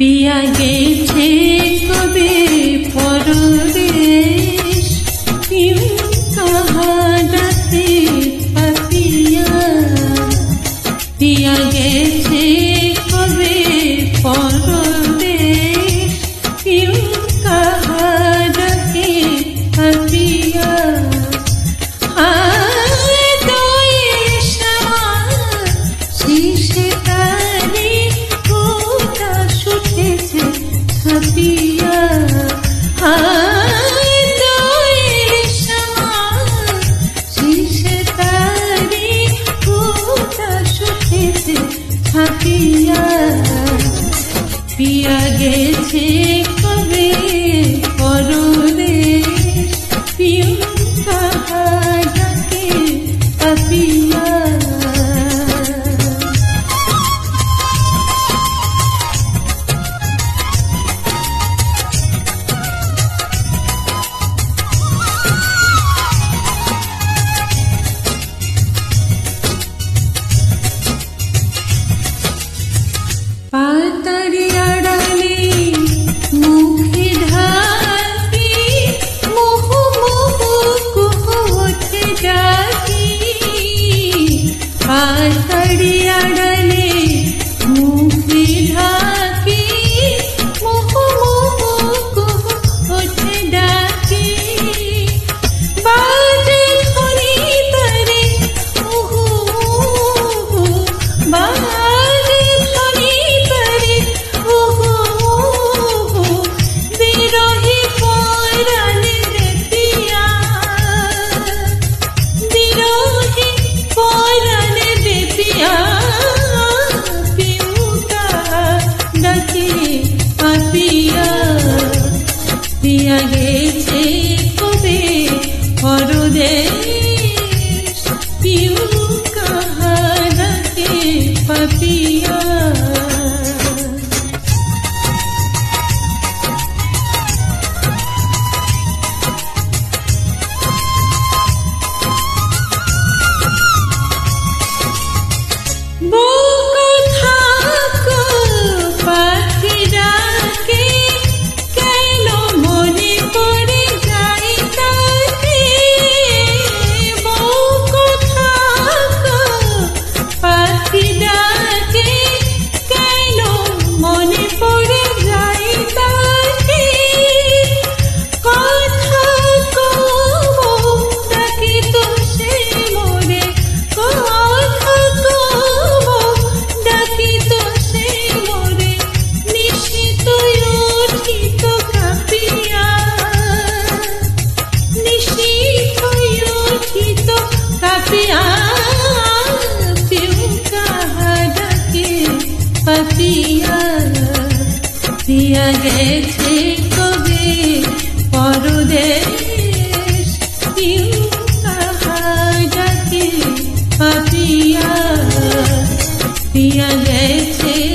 পিয়া গেছে কবে পরে পিয়া গেছে কবে? নিয়া গেছে কবে? হরদেশ পিউ কাহারাকে পাতিয়া দিয়া গেছে কবে পরদেশ। কেউ কাহাকে গেছে